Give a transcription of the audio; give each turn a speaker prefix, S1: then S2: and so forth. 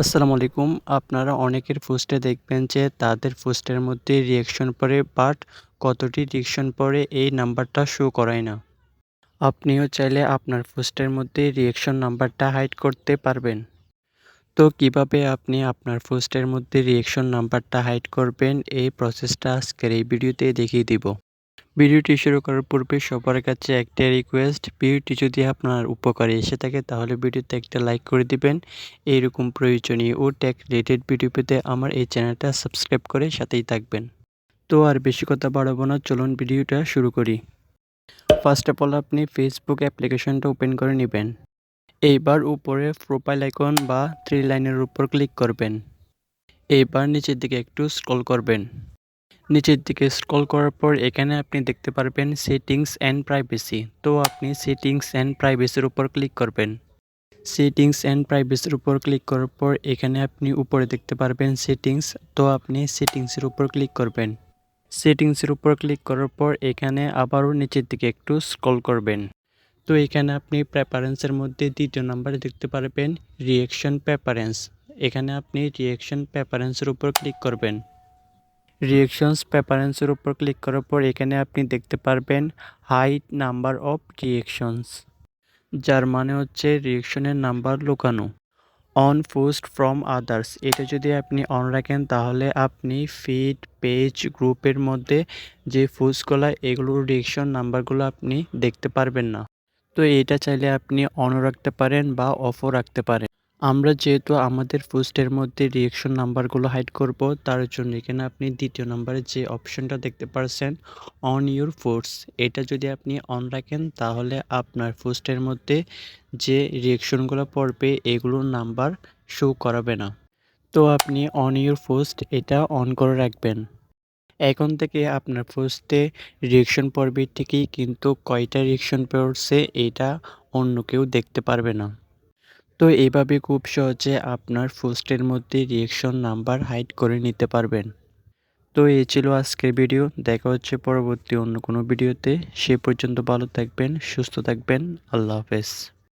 S1: আসসালামু আলাইকুম। আপনারা অনেকের পোস্টে দেখবেন যে তাদের পোস্টের মধ্যে রিয়াকশন পড়ে বাট কতটি রিয়াকশন পড়ে এই নাম্বারটা শো করায় না। আপনিও চাইলে আপনার পোস্টের মধ্যে রিয়াকশন নাম্বারটা হাইড করতে পারবেন। তো কীভাবে আপনি আপনার পোস্টের মধ্যে রিয়াকশন নাম্বারটা হাইড করবেন? এই প্রসেসটা আজকের এই ভিডিওতে দেখিয়ে দিব। ভিডিওটি শুরু করার পূর্বে সবার কাছে একটা রিকোয়েস্ট ভিডিওটি যদি আপনার উপকারে এসে থাকে, তাহলে ভিডিওতে একটা লাইক করে দিবেন। এইরকম প্রয়োজনীয় ও ট্যাক রিলেটেড ভিডিও পেতে আমার এই চ্যানেলটা সাবস্ক্রাইব করে সাথেই থাকবেন। তো আর বেশি কথা বাড়াবো না, চলুন ভিডিওটা শুরু করি। ফার্স্ট অফ অল আপনি ফেসবুক অ্যাপ্লিকেশনটা ওপেন করে নেবেন। এইবার উপরে প্রোফাইল আইকন বা থ্রি লাইনের উপর ক্লিক করবেন। এইবার নিচের দিকে একটু স্ক্রল করবেন। নিচের দিকে স্ক্রল করার পর এখানে আপনি দেখতে পারবেন সেটিংস অ্যান্ড প্রাইভেসি তো আপনি সেটিংস অ্যান্ড প্রাইভেসির উপর ক্লিক করবেন। সেটিংস অ্যান্ড প্রাইভেসির উপর ক্লিক করার পর এখানে আপনি উপরে দেখতে পারবেন সেটিংস তো আপনি সেটিংসের উপর ক্লিক করবেন। সেটিংসের উপর ক্লিক করার পর এখানে আবারও নিচের দিকে একটু স্ক্রল করবেন। তো এখানে আপনি প্রেফারেন্সের মধ্যে দ্বিতীয় নাম্বারে দেখতে পারবেন রিয়েকশন প্রেফারেন্স এখানে আপনি রিয়েকশন প্রেফারেন্সের উপর ক্লিক করবেন। রিয়েকশনস প্রেফারেন্সের উপর ক্লিক করার পর এখানে আপনি দেখতে পারবেন হাইট নাম্বার অফ রিয়েকশনস যার মানে হচ্ছে রিয়েকশনের নাম্বার লুকানো। অন পোস্ট ফ্রম আদার্স এটা যদি আপনি অন রাখেন, তাহলে আপনি ফিড পেজ গ্রুপের মধ্যে যে পোস্টগুলো এগুলোর রিয়েকশন নাম্বারগুলো আপনি দেখতে পারবেন না। তো এটা চাইলে আপনি অন রাখতে পারেন বা অফও রাখতে পারেন। আমরা যেহেতু আমাদের পোস্টের মধ্যে রিয়েকশন নাম্বারগুলো হাইড করব, তার জন্য এখানে আপনি দ্বিতীয় নাম্বারে যে অপশনটা দেখতে পারছেন অন ইউর ফোর্স এটা যদি আপনি অন রাখেন, তাহলে আপনার পোস্টের মধ্যে যে রিয়েকশনগুলো পড়বে এগুলোর নাম্বার শো করাবে না। তো আপনি অন ইউর পোস্ট এটা অন করে রাখবেন। এখন থেকে আপনার পোস্টে রিয়েকশন পড়বে ঠিকই, কিন্তু কয়টা রিয়েকশন পড়ছে, এটা অন্য কেউ দেখতে পারবে না। তো এইভাবে খুব সহজে আপনার পোস্টের মধ্যে রিয়েকশন নাম্বার হাইড করে নিতে পারবেন। তো এ ছিল আজকের ভিডিও দেখা হচ্ছে পরবর্তী অন্য কোনো ভিডিওতে সে পর্যন্ত ভালো থাকবেন, সুস্থ থাকবেন, আল্লাহ হাফেজ।